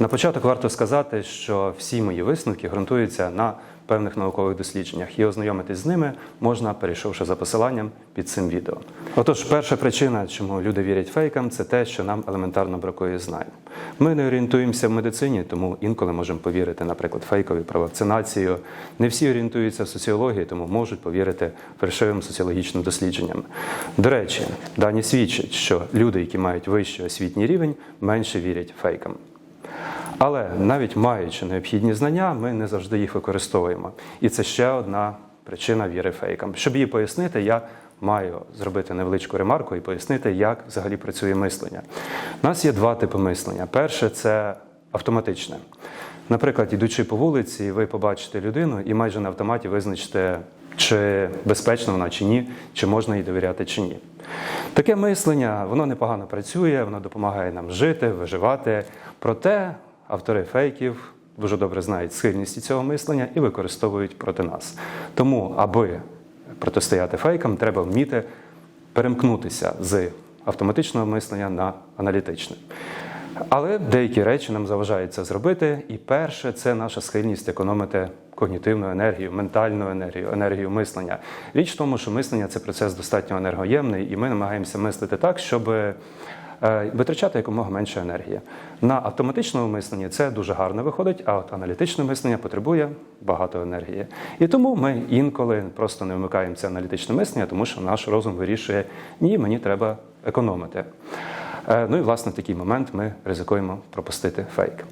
На початок варто сказати, що всі мої висновки ґрунтуються на певних наукових дослідженнях, і ознайомитись з ними можна, перейшовши за посиланням під цим відео. Отож, перша причина, чому люди вірять фейкам, це те, що нам елементарно бракує знань. Ми не орієнтуємося в медицині, тому інколи можемо повірити, наприклад, фейкові про вакцинацію. Не всі орієнтуються в соціології, тому можуть повірити фальшивим соціологічним дослідженням. До речі, дані свідчать, що люди, які мають вищий освітній рівень, менше вірять фейкам. Але навіть маючи необхідні знання, ми не завжди їх використовуємо. І це ще одна причина віри фейкам. Щоб її пояснити, я маю зробити невеличку ремарку і пояснити, як взагалі працює мислення. У нас є два типи мислення. Перше це автоматичне. Наприклад, ідучи по вулиці, ви побачите людину і майже на автоматі визначите, чи безпечна вона чи ні, чи можна їй довіряти чи ні. Таке мислення, воно непогано працює, воно допомагає нам жити, виживати. Проте автори фейків дуже добре знають схильності цього мислення і використовують проти нас. Тому, аби протистояти фейкам, треба вміти перемкнутися з автоматичного мислення на аналітичне. Але деякі речі нам заважають це зробити. І перше це наша схильність економити когнітивну енергію, ментальну енергію, енергію мислення. Річ в тому, що мислення це процес достатньо енергоємний, і ми намагаємося мислити так, щоб витрачати якомога менше енергії. На автоматичному мисленні це дуже гарно виходить, а от аналітичне мислення потребує багато енергії. І тому ми інколи просто не вмикаємо це аналітичне мислення, тому що наш розум вирішує, ні, мені треба економити. Е, Ну і власне в такий момент ми ризикуємо пропустити фейк.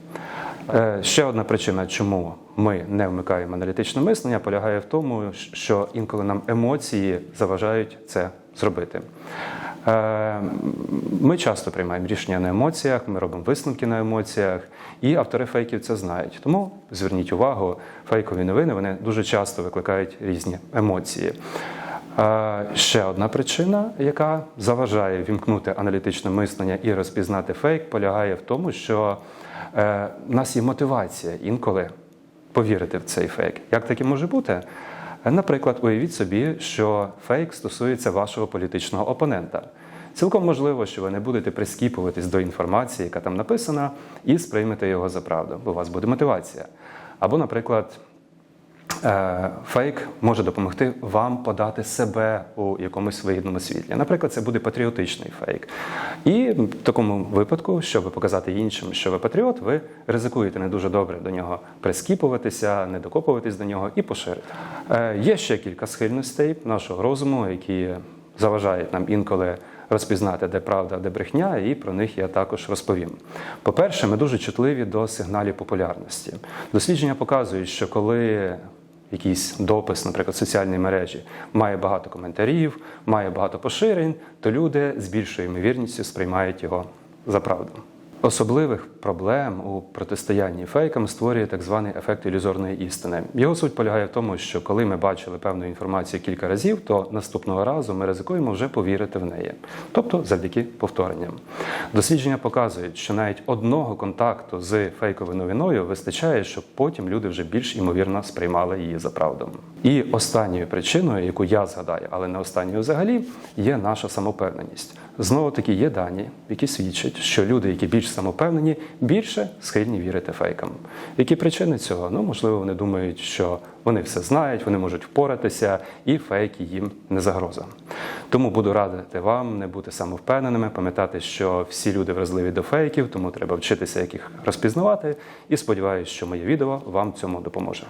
Е, Ще одна причина, чому ми не вмикаємо аналітичне мислення, полягає в тому, що інколи нам емоції заважають це зробити. Е, Ми часто приймаємо рішення на емоціях, ми робимо висновки на емоціях, і автори фейків це знають. Тому зверніть увагу, фейкові новини вони дуже часто викликають різні емоції. Е, Ще одна причина, яка заважає вімкнути аналітичне мислення і розпізнати фейк, полягає в тому, що е, в нас є мотивація інколи повірити в цей фейк. Як таке може бути? Наприклад, уявіть собі, що фейк стосується вашого політичного опонента. Цілком можливо, що ви не будете прискіпуватись до інформації, яка там написана, і сприймете його за правду, бо у вас буде мотивація. Або, наприклад, Фейк може допомогти вам подати себе у якомусь вигідному світлі. Наприклад, це буде патріотичний фейк. І в такому випадку, щоб показати іншим, що ви патріот, ви ризикуєте не дуже добре до нього прискіпуватися, не докопуватись до нього і поширити. Е, Є ще кілька схильностей нашого розуму, які заважають нам інколи розпізнати, де правда, де брехня, і про них я також розповім. По-перше, ми дуже чутливі до сигналів популярності. Дослідження показують, що коли якийсь допис, наприклад, в соціальній мережі, має багато коментарів, має багато поширень, то люди з більшою ймовірністю сприймають його за правду. Особливих проблем у протистоянні фейкам створює так званий ефект ілюзорної істини. Його суть полягає в тому, що коли ми бачили певну інформацію кілька разів, то наступного разу ми ризикуємо вже повірити в неї, тобто завдяки повторенням. Дослідження показують, що навіть одного контакту з фейковою новиною вистачає, щоб потім люди вже більш імовірно сприймали її за правду. І останньою причиною, яку я згадаю, але не останньою взагалі, є наша самопевненість. Знову таки є дані, які свідчать, що люди, які більш самопевнені, більше схильні вірити фейкам. Які причини цього? Ну, можливо, вони думають, що вони все знають, вони можуть впоратися, і фейки їм не загроза. Тому буду радити вам не бути самовпевненими, пам'ятати, що всі люди вразливі до фейків, тому треба вчитися, як їх розпізнавати. І сподіваюся, що моє відео вам цьому допоможе.